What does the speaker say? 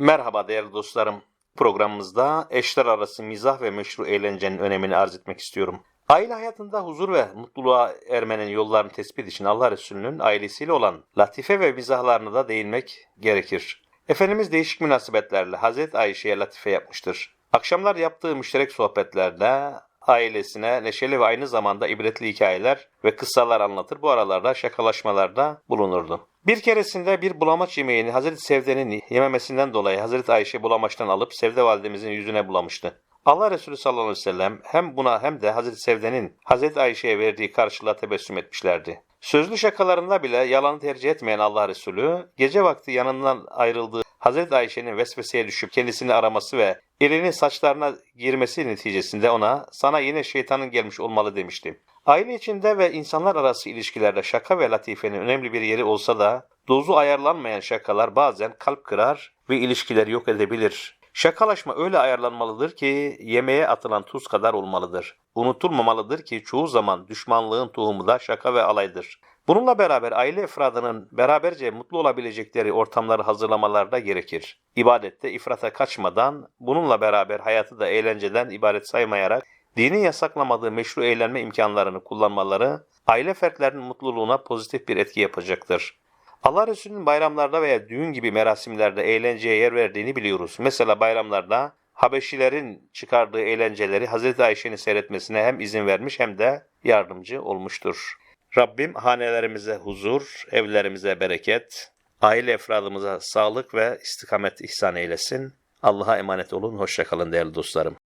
Merhaba değerli dostlarım. Programımızda eşler arası mizah ve meşru eğlencenin önemini arz etmek istiyorum. Aile hayatında huzur ve mutluluğa ermenin yollarını tespit için Allah Resulü'nün ailesiyle olan latife ve mizahlarına da değinmek gerekir. Efendimiz değişik münasebetlerle Hazreti Ayşe'ye latife yapmıştır. Akşamlar yaptığı müşterek sohbetlerde ailesine neşeli ve aynı zamanda ibretli hikayeler ve kıssalar anlatır. Bu aralarda şakalaşmalarda bulunurdu. Bir keresinde bir bulamaç yemeğini Hazreti Sevde'nin yememesinden dolayı Hazreti Ayşe bulamaçtan alıp Sevde validemizin yüzüne bulamıştı. Allah Resulü sallallahu aleyhi ve sellem hem buna hem de Hazreti Sevde'nin Hazreti Ayşe'ye verdiği karşılığa tebessüm etmişlerdi. Sözlü şakalarında bile yalanı tercih etmeyen Allah Resulü, gece vakti yanından ayrıldığı Hazreti Ayşe'nin vesveseye düşüp kendisini araması ve elini saçlarına girmesi neticesinde ona sana yine şeytanın gelmiş olmalı demişti. Aile içinde ve insanlar arası ilişkilerde şaka ve latifenin önemli bir yeri olsa da dozu ayarlanmayan şakalar bazen kalp kırar ve ilişkileri yok edebilir. Şakalaşma öyle ayarlanmalıdır ki yemeğe atılan tuz kadar olmalıdır. Unutulmamalıdır ki çoğu zaman düşmanlığın tohumu da şaka ve alaydır. Bununla beraber aile efradının beraberce mutlu olabilecekleri ortamları hazırlamaları da gerekir. İbadette ifrata kaçmadan, bununla beraber hayatı da eğlenceden ibaret saymayarak dinin yasaklamadığı meşru eğlenme imkanlarını kullanmaları aile fertlerinin mutluluğuna pozitif bir etki yapacaktır. Allah Resulü'nün bayramlarda veya düğün gibi merasimlerde eğlenceye yer verdiğini biliyoruz. Mesela bayramlarda Habeşilerin çıkardığı eğlenceleri Hazreti Ayşe'nin seyretmesine hem izin vermiş hem de yardımcı olmuştur. Rabbim hanelerimize huzur, evlerimize bereket, aile efradımıza sağlık ve istikamet ihsan eylesin. Allah'a emanet olun. Hoşçakalın değerli dostlarım.